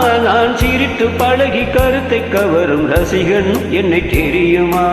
நான் சிரித்து பழகி கருத்தை கவரும் ரசிகன் என்னை தெரியுமா?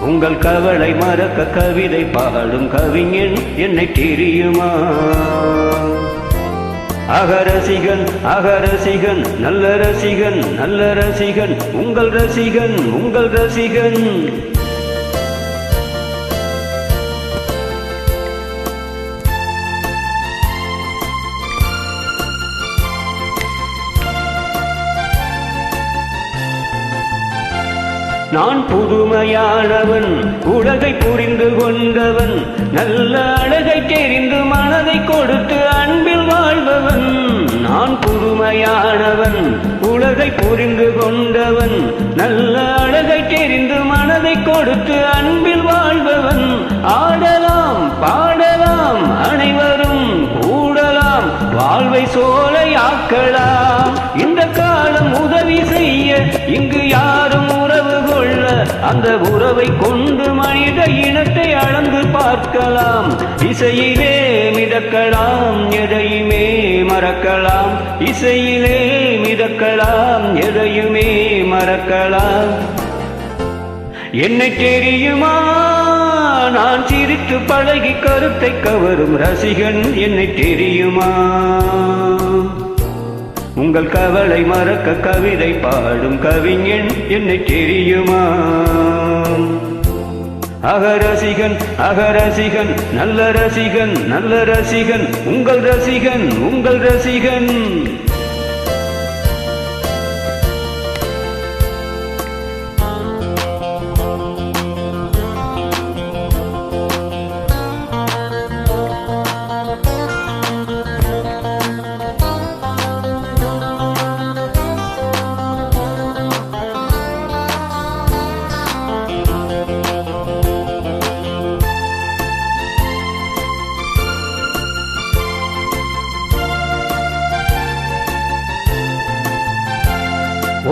உங்கள் கவலை மறக்க கவிதை பாடும் கவிஞன் என்னை தெரியுமா? அகரசிகன் அகரசிகன் நல்ல ரசிகன் நல்ல ரசிகன் உங்கள் ரசிகன் உங்கள் ரசிகன். நான் புதுமையானவன் உலகை புரிந்து கொண்டவன் நல்ல அழகை தெரிந்து மனதை கொடுத்து அன்பில் வாழ்பவன். நான் புதுமையானவன் உலகை புரிந்து கொண்டவன் நல்ல அழகை தெரிந்து மனதை கொடுத்து அன்பில் வாழ்பவன். ஆடலாம் பாடலாம் அனைவரும் கூடலாம் வாழ்வை சோலையாக்கலாம். இந்த காலம் உதவி செய்ய இங்கு யார் அந்த உறவை கொண்டு மனித இனத்தை அளந்து பார்க்கலாம். இசையிலே மிதக்கலாம் எதையுமே மறக்கலாம். இசையிலே மிதக்கலாம் எதையுமே மறக்கலாம். என்னை தெரியுமா நான் சிரித்து பழகி கருத்தை கவரும் ரசிகன் என்னை தெரியுமா உங்கள் கவலை மறக்க கவிதை பாடும் கவிஞன் என்னை தெரியுமா? அகரசிகன் அகரசிகன் நல்ல ரசிகன் நல்ல ரசிகன் உங்கள் ரசிகன் உங்கள் ரசிகன்.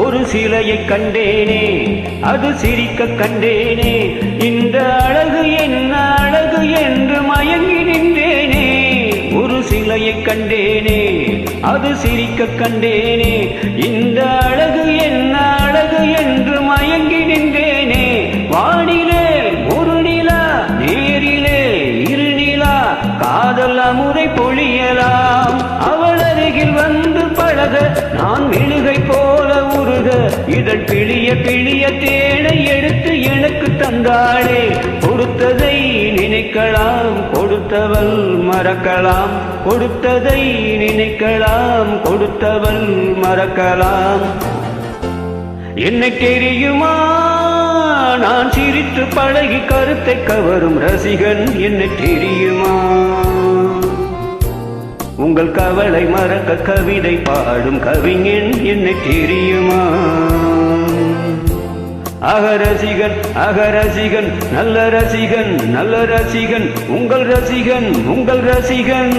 ஒரு சிலையை கண்டேனே அது சிரிக்க கண்டேனே. இந்த அழகு என்ன அழகு என்று மயங்கி நின்றேனே. ஒரு சிலையை கண்டேனே அது சிரிக்க கண்டேனே. இந்த அழகு என்ன அழகு என்று மயங்கி நின்றேனே. வானிலே ஒரு நிலா நேரிலே இரு நிலா. காதல் அமுதை பொழியலாம். அவள் அருகில் வந்து பழக நான் விழுகை போல் உருக இதழ் பிழிய பிழிய தேனை எடுத்து எனக்கு தந்தாளே. கொடுத்ததை நினைக்கலாம் கொடுத்தவள் மறக்கலாம். கொடுத்ததை நினைக்கலாம் கொடுத்தவள் மறக்கலாம். என்னை தெரியுமா? நான் சிரித்து பழகி கருத்தை கவரும் ரசிகன் என்ன தெரியுமா? உங்கள் கவலை மறக்க கவிதை பாடும் கவிஞன் என்னை தெரியுமா? அகரசிகன் அகரசிகன் நல்ல ரசிகன் நல்ல ரசிகன் உங்கள் ரசிகன் உங்கள் ரசிகன்.